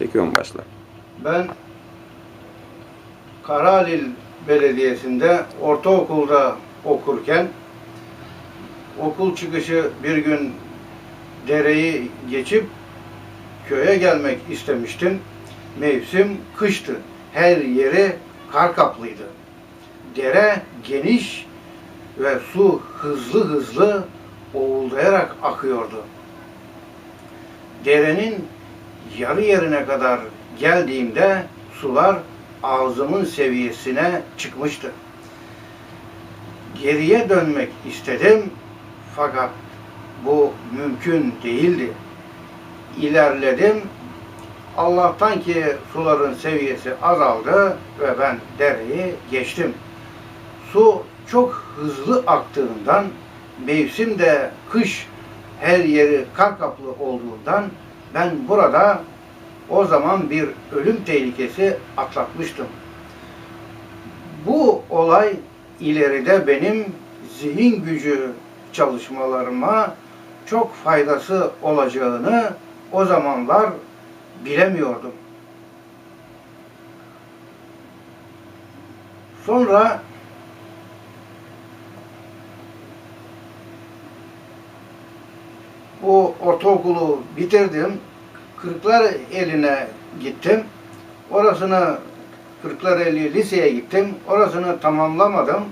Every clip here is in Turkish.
Çekiyorum başla. Ben Karahalil Belediyesi'nde ortaokulda okurken okul çıkışı bir gün dereyi geçip köye gelmek istemiştim. Mevsim kıştı. Her yeri kar kaplıydı. Dere geniş ve su hızlı hızlı oğuldayarak akıyordu. Derenin yarı yerine kadar geldiğimde sular ağzımın seviyesine çıkmıştı. Geriye dönmek istedim fakat bu mümkün değildi. İlerledim. Allah'tan ki suların seviyesi azaldı ve ben dereyi geçtim. Su çok hızlı aktığından mevsim de kış her yeri kar kaplı olduğundan ben burada o zaman bir ölüm tehlikesi atlatmıştım. Bu olay ileride benim zihin gücü çalışmalarıma çok faydası olacağını o zamanlar bilemiyordum. Sonra bu ortaokulu bitirdim. Kırklar eline gittim. Orasını Kırklareli Lise'ye gittim. Orasını tamamlamadım.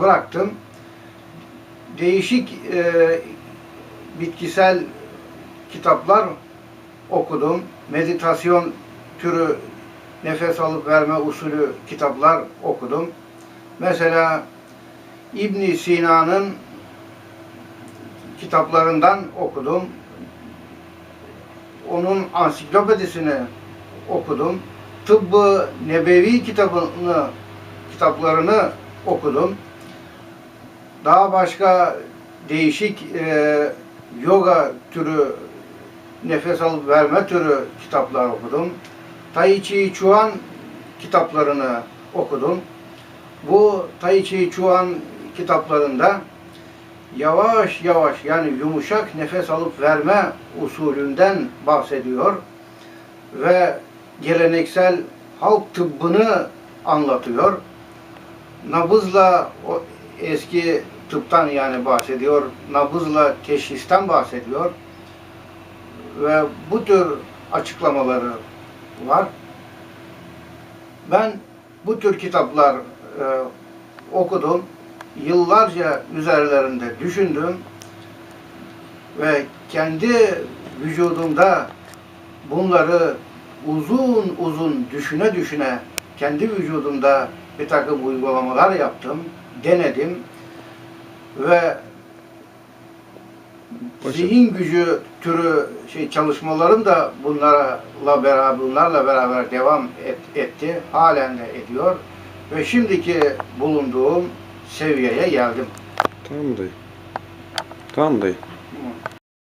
Bıraktım. Değişik e, bitkisel kitaplar okudum. Meditasyon türü nefes alıp verme usulü kitaplar okudum. Mesela İbn Sina'nın kitaplarından okudum. Onun ansiklopedisini okudum. Tıbbı Nebevi kitabını kitaplarını okudum. Daha başka değişik e, yoga türü nefes alıp verme türü kitaplar okudum. Tai Chi Chuan kitaplarını okudum. Bu Tai Chi Chuan kitaplarında yavaş yavaş yani yumuşak nefes alıp verme usulünden bahsediyor ve geleneksel halk tıbbını anlatıyor. Nabızla o eski tıptan yani bahsediyor. Nabızla teşhisten bahsediyor. Ve bu tür açıklamaları var. Ben bu tür kitaplar e, okudum. Yıllarca üzerlerinde düşündüm ve kendi vücudumda bunları uzun uzun düşüne düşüne kendi vücudumda bir takım uygulamalar yaptım, denedim ve zihin gücü türü şey çalışmalarım da bunlarla beraber bunlarla beraber devam et- etti. Halen de ediyor ve şimdiki bulunduğum 쉐유야 야 야금 담데 담데